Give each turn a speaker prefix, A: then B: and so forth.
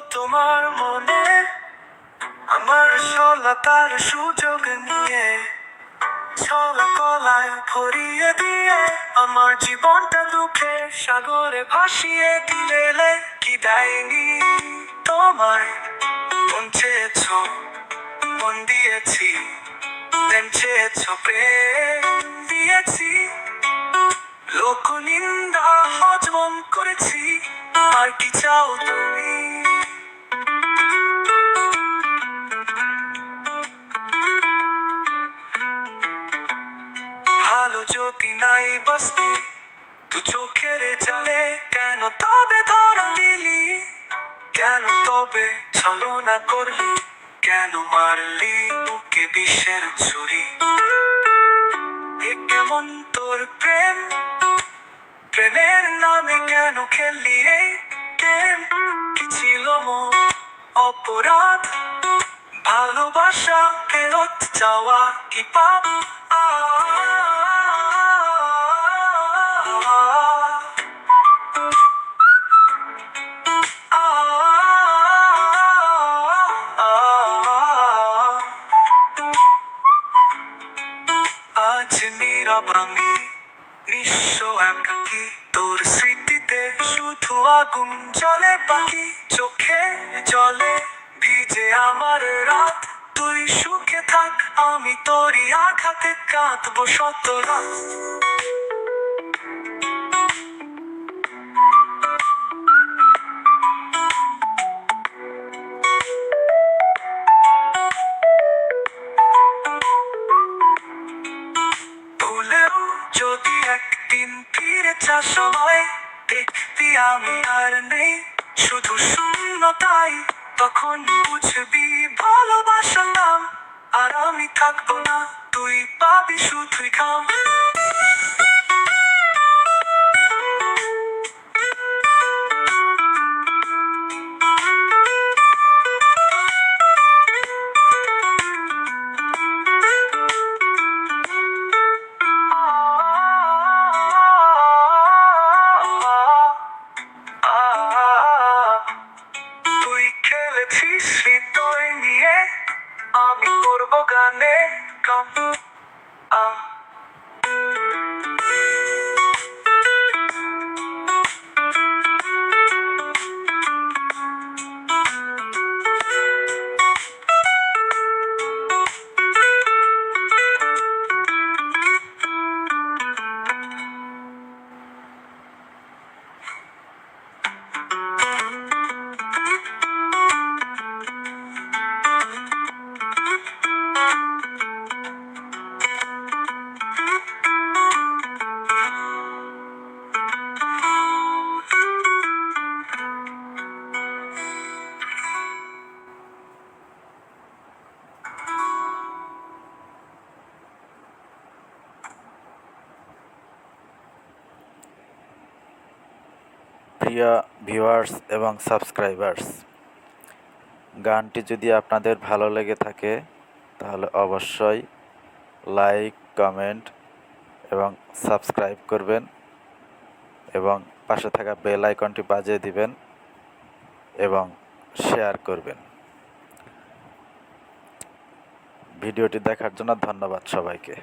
A: তোমার মনে আমার সলাতার সুযোগ নিয়ে ছলা কলায় ভরিয়ে দিয়ে আমার জীবনটা দুঃখে সাগরে ভাসিয়ে দিলে কি দেয়নি তোমায়? মন চেয়েছ, মন দিয়েছি, প্রেম চেয়েছ, প্রেম দিয়েছি। লোক নিন্দা হজম করেছি, আর কি চাও তুমি? যদি নাই বসতি, তু চোখের জালে কেন তবে ধরা দিলি? কেন তবে ছলনা করলি? কেন মারলি বুকে বিষের ছুরি? কেমন তোর প্রেম? প্রেমের নামে কেন খেললি এই গেম কি ছিল অপরাধ? ভালোবাসা, ফেরত যাওয়া কি পাপ? আ আমি নিঃস্ব একাকি তোর স্মৃতিতে শুধু আগুন জলে পাখি চোখে জলে ভিজে আমার রাত। তুই সুখে থাক, আমি তোরই আঘাতে কাঁদবো শত রাত। ফিরে সময় দেখবি আমি আর নেই। শুধু শূন্যতাই তখন বুঝবি ভালোবাসা নাম আর আমি থাকব না, তুই পাবি শুধুই খাম আমি করব গানে গান আ
B: প্রিয় ভিউয়ার্স এবং সাবস্ক্রাইবার্স, গানটি যদি আপনাদের ভালো লেগে থাকে, তাহলে অবশ্যই লাইক, কমেন্ট এবং সাবস্ক্রাইব করবেন এবং পাশে থাকা বেল আইকনটি বাজিয়ে দিবেন এবং শেয়ার করবেন। ভিডিওটি দেখার জন্য ধন্যবাদ সবাইকে।